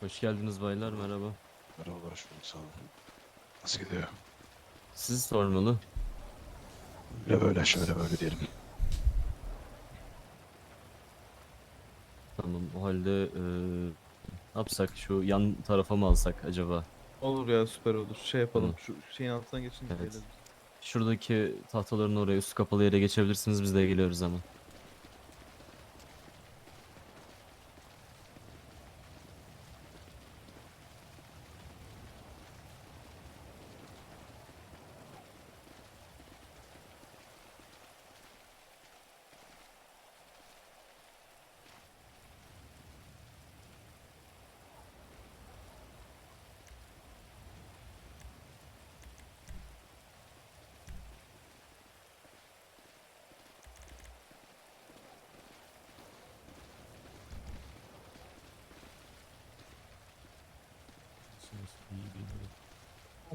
Hoş geldiniz baylar merhaba. Merhaba, hoş bulduk, sağ olun. Nasıl gidiyor? Sizi sormalı. Böyle böyle, şöyle böyle diyelim. Tamam o halde eee ne yapsak şu yan tarafa mı alsak acaba? Olur ya süper olur. Şey yapalım. Hı. Şu şeyin altından geçin. Evet. Şuradaki tahtaların oraya üst kapalı yere geçebilirsiniz biz de geliyoruz hemen.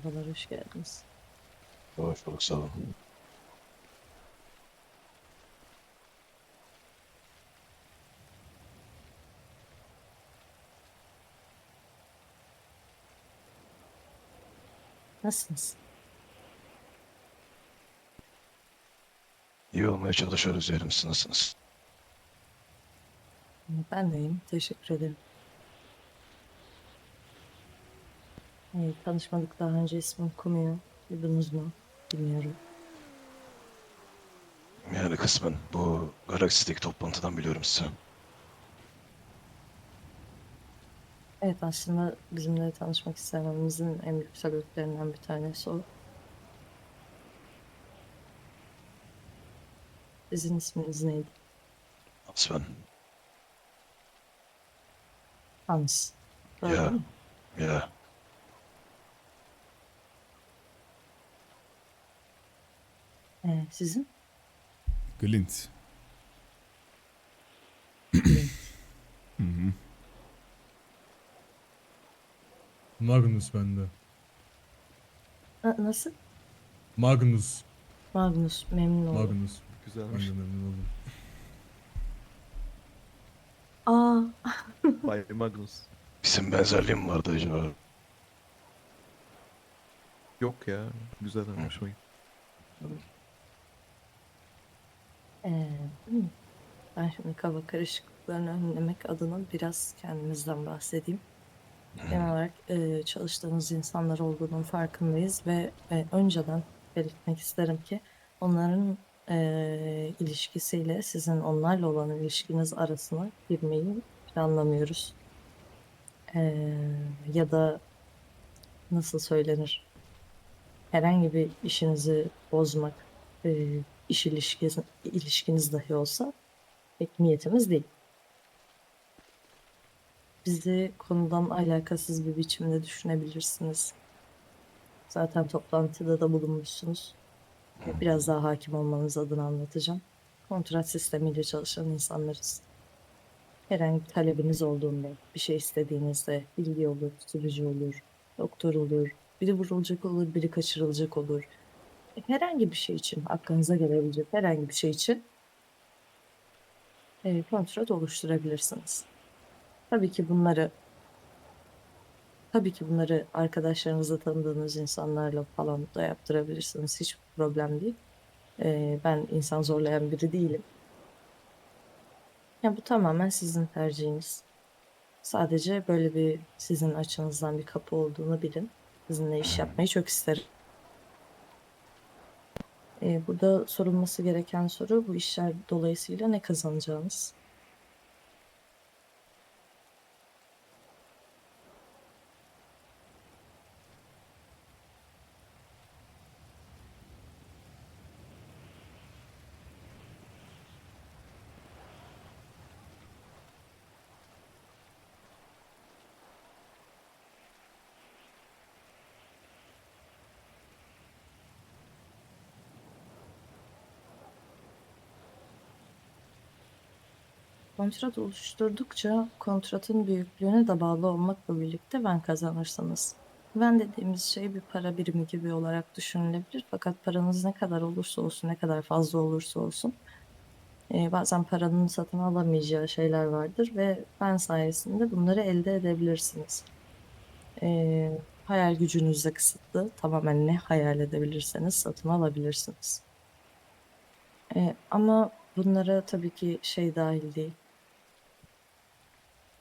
Merhabalar, hoş geldiniz. Hoş bulduk, sağ olun. Nasılsınız? İyi olmaya çalışıyoruz siz nasılsınız? Ben de iyiyim, teşekkür ederim. Ee, tanışmadık daha önce ismim Kumio. Duydunuz mu? Bilmiyorum. Yani kısmen bu Galaxy'deki toplantıdan biliyorum sizi. Evet aslında bizimle tanışmak istememizin en büyük sebeplerinden bir tanesi o. Sizin isminiz neydi? Asfen. Hans. Doğru Ya. Ya, Ee, sizin? Glint. Hı hı. Magnus bende. Na- nasıl? Magnus. Magnus, memnun oldum. Magnus. Ben Güzelmiş. de memnun oldum. Aa, Bay Magnus. bizim benzerliğim vardı acaba. Yok ya. Güzel hoşuma gitti. Ee, ben şimdi kafa karışıklıklarını önlemek adına biraz kendimizden bahsedeyim. Genel olarak e, çalıştığımız insanlar olduğunun farkındayız ve e, önceden belirtmek isterim ki onların e, ilişkisiyle sizin onlarla olan ilişkiniz arasına girmeyi planlamıyoruz. E, ya da nasıl söylenir? Herhangi bir işinizi bozmak, e, iş ilişkiniz, ilişkiniz dahi olsa pek niyetimiz değil. Bizi konudan alakasız bir biçimde düşünebilirsiniz. Zaten toplantıda da bulunmuşsunuz. Biraz daha hakim olmanız adına anlatacağım. Kontrat sistemiyle çalışan insanlarız. Herhangi bir talebiniz olduğunda, bir şey istediğinizde bilgi olur, sürücü olur, doktor olur, biri vurulacak olur, biri kaçırılacak olur. Herhangi bir şey için, aklınıza gelebilecek herhangi bir şey için e, kontrat oluşturabilirsiniz. Tabii ki bunları tabii ki bunları arkadaşlarınızla tanıdığınız insanlarla falan da yaptırabilirsiniz. Hiç problem değil. Ee, ben insan zorlayan biri değilim. Ya bu tamamen sizin tercihiniz. Sadece böyle bir sizin açınızdan bir kapı olduğunu bilin. Sizinle iş yapmayı çok isterim. Ee, burada sorulması gereken soru bu işler dolayısıyla ne kazanacağınız? Kontrat oluşturdukça kontratın büyüklüğüne de bağlı olmakla birlikte ben kazanırsınız. Ben dediğimiz şey bir para birimi gibi olarak düşünülebilir. Fakat paranız ne kadar olursa olsun, ne kadar fazla olursa olsun e, bazen paranın satın alamayacağı şeyler vardır ve ben sayesinde bunları elde edebilirsiniz. E, hayal gücünüz de kısıtlı. Tamamen ne hayal edebilirseniz satın alabilirsiniz. E, ama bunlara tabii ki şey dahil değil.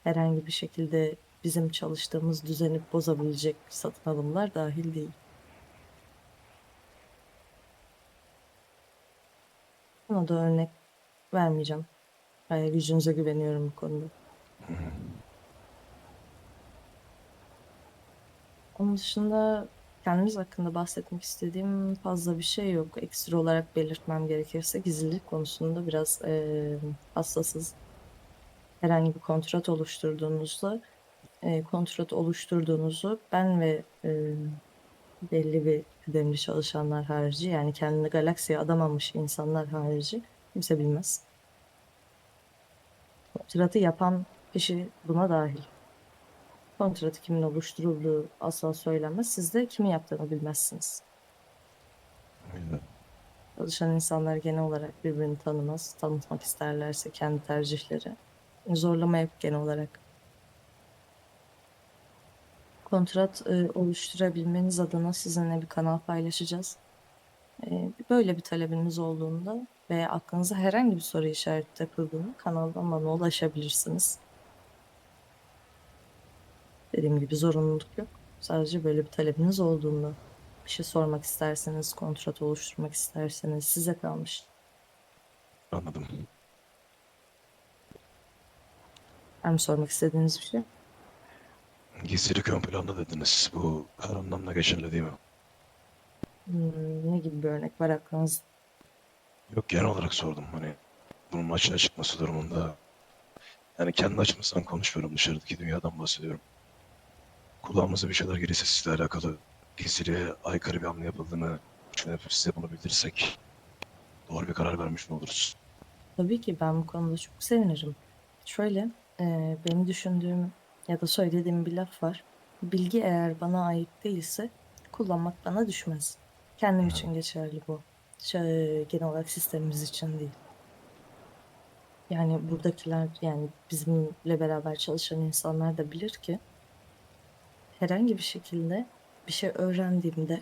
Herhangi bir şekilde bizim çalıştığımız düzeni bozabilecek satın alımlar dahil değil. Buna da örnek vermeyeceğim. Hayal gücünüze güveniyorum bu konuda. Onun dışında kendimiz hakkında bahsetmek istediğim fazla bir şey yok. Ekstra olarak belirtmem gerekirse gizlilik konusunda biraz eee hassasız. Herhangi bir kontrat oluşturduğunuzda eee, kontrat oluşturduğunuzu ben ve eee, belli bir kıdemli çalışanlar harici yani kendini galaksiye adamamış insanlar harici kimse bilmez. Kontratı yapan kişi buna dahil. Kontratı kimin oluşturulduğu asla söylenmez. Siz de kimin yaptığını bilmezsiniz. Öyle. Çalışan insanlar genel olarak birbirini tanımaz. Tanıtmak isterlerse kendi tercihleri. Zorlama yok genel olarak. Kontrat e, oluşturabilmeniz adına sizinle bir kanal paylaşacağız. E, böyle bir talebiniz olduğunda veya aklınıza herhangi bir soru işareti takıldığında kanaldan bana ulaşabilirsiniz. Dediğim gibi zorunluluk yok. Sadece böyle bir talebiniz olduğunda bir şey sormak isterseniz, kontrat oluşturmak isterseniz size kalmış. Anladım. Var mı sormak istediğiniz bir şey? Gizlilik ön planda dediniz. Bu her anlamda geçerli değil mi? Hmm, ne gibi bir örnek var aklınızda? Yok genel olarak sordum. Hani bunun açığa çıkması durumunda. Yani kendi açımızdan konuşmuyorum. Dışarıdaki dünyadan bahsediyorum. Kulağımıza bir şeyler gelirse sizle alakalı gizliliğe aykırı bir hamle yapıldığını düşünüp size bunu bildirirsek doğru bir karar vermiş mi oluruz? Tabii ki ben bu konuda çok sevinirim. Şöyle, e, benim düşündüğüm ya da söylediğim bir laf var. Bilgi eğer bana ait değilse kullanmak bana düşmez. Kendim için geçerli bu. Şey, genel olarak sistemimiz için değil. Yani buradakiler yani bizimle beraber çalışan insanlar da bilir ki herhangi bir şekilde bir şey öğrendiğimde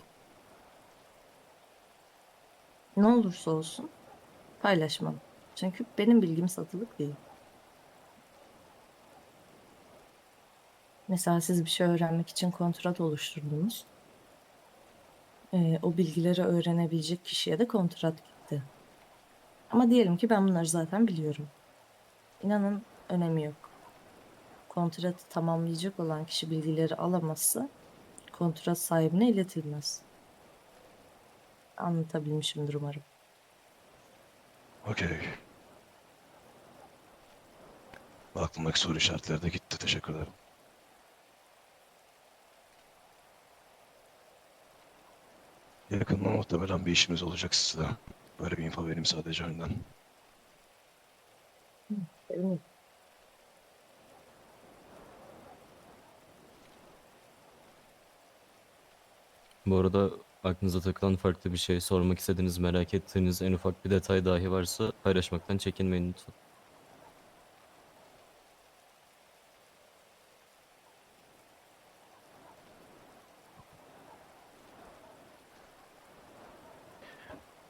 ne olursa olsun paylaşmam. Çünkü benim bilgim satılık değil. Mesela siz bir şey öğrenmek için kontrat oluşturdunuz. Ee, o bilgileri öğrenebilecek kişiye de kontrat gitti. Ama diyelim ki ben bunları zaten biliyorum. İnanın önemi yok. Kontratı tamamlayacak olan kişi bilgileri alamazsa kontrat sahibine iletilmez. Anlatabilmişimdir umarım. Okey. Aklımdaki soru işaretleri de gitti. Teşekkür ederim. Yakında muhtemelen bir işimiz olacak size. Böyle bir info vereyim sadece önden. Sevinirim. Bu arada aklınıza takılan farklı bir şey, sormak istediğiniz, merak ettiğiniz en ufak bir detay dahi varsa paylaşmaktan çekinmeyin lütfen.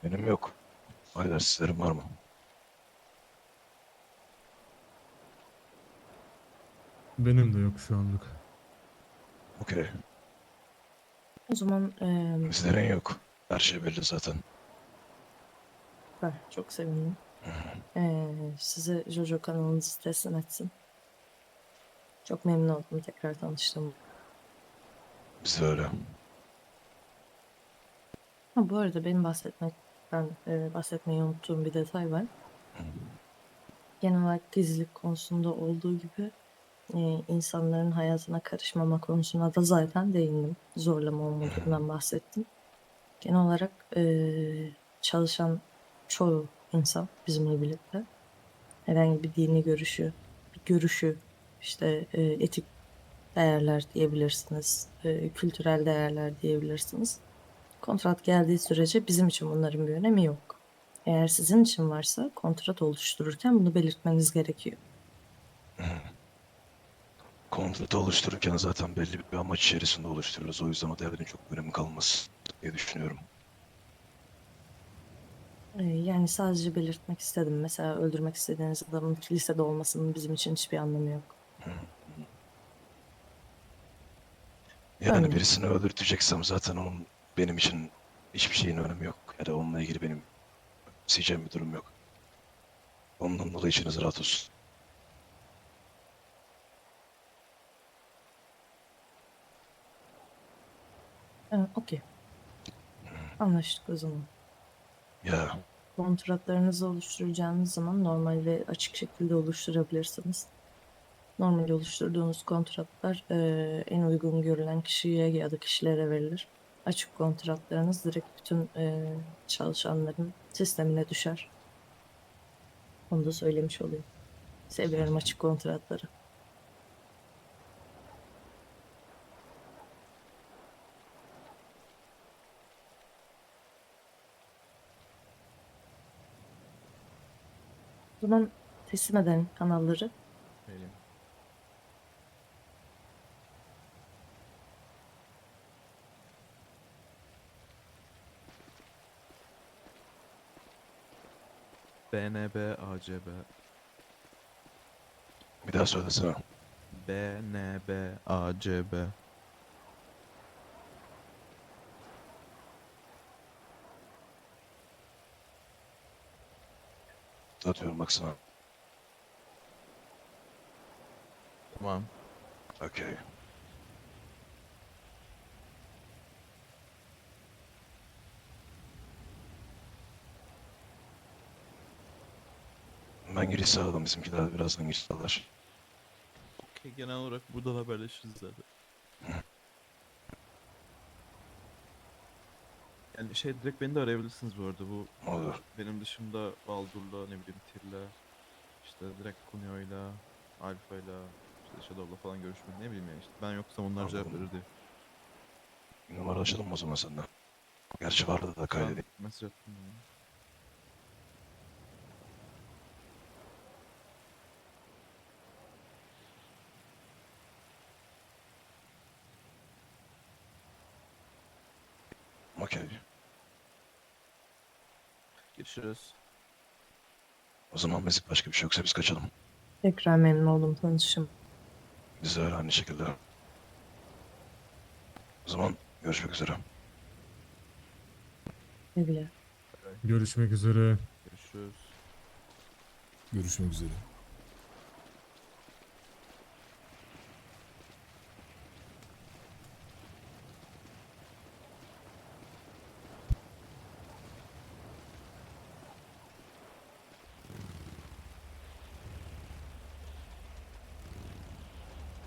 Benim yok. Aylar sizlerin var mı? Benim de yok şu anlık. Okey. O zaman eee, Sizlerin yok. Her şey belli zaten. ben çok sevindim. Eee, size Jojo kanalınızı teslim etsin. Çok memnun oldum tekrar tanıştığım. Biz de öyle. Ha, bu arada benim bahsetmek, ben eee, bahsetmeyi unuttuğum bir detay var. Genel olarak gizlilik konusunda olduğu gibi eee, insanların hayatına karışmama konusuna da zaten değindim. Zorlama olmadığından bahsettim. Genel olarak eee, çalışan çoğu insan bizimle birlikte herhangi bir dini görüşü, bir görüşü, işte eee, etik değerler diyebilirsiniz, eee, kültürel değerler diyebilirsiniz. Kontrat geldiği sürece bizim için bunların bir önemi yok. Eğer sizin için varsa kontrat oluştururken bunu belirtmeniz gerekiyor. Kontratı oluştururken zaten belli bir amaç içerisinde oluşturuyoruz. O yüzden o devrin çok önemi kalmaz diye düşünüyorum. Ee, Yani sadece belirtmek istedim. Mesela öldürmek istediğiniz adamın kilisede olmasının bizim için hiçbir anlamı yok. Yani Anladım. birisini öldürteceksem zaten onun benim için hiçbir şeyin önemi yok. Ya da onunla ilgili benim siyeceğim bir durum yok. Ondan dolayı içiniz rahat olsun. Ee, Okey. Anlaştık o zaman. Ya Kontratlarınızı oluşturacağınız zaman normal ve açık şekilde oluşturabilirsiniz. Normal oluşturduğunuz kontratlar eee, en uygun görülen kişiye ya da kişilere verilir. Açık kontratlarınız direkt bütün eee, çalışanların sistemine düşer. Onu da söylemiş olayım. Seviyorum açık kontratları. O zaman teslim edelim kanalları. Vereyim. BNB ACB bir daha söylesene. BNB ACB Atıyorum baksana. Tamam. Okey. Ben giriş sağladım. Bizimkiler de birazdan giriş sağlar. Okey genel olarak buradan haberleşiriz zaten. Yani şey direkt beni de arayabilirsiniz bu arada bu Olur. benim dışımda Baldur'la ne bileyim Tyr'le işte direkt Kunio'yla Alpha'yla işte Shadow'la falan görüşmeyi ne bileyim ya işte ben yoksam onlar cevap verir diye. Bir numara açalım o zaman senden. Gerçi vardı da kaydedeyim. mesaj attım ya. Okey. Görüşürüz. O zaman biz başka bir şey yoksa biz kaçalım. Tekrar memnun oldum tanışım. Biz de öyle aynı şekilde. O zaman görüşmek üzere. Ne bile. Görüşmek üzere. Görüşürüz. Görüşmek üzere.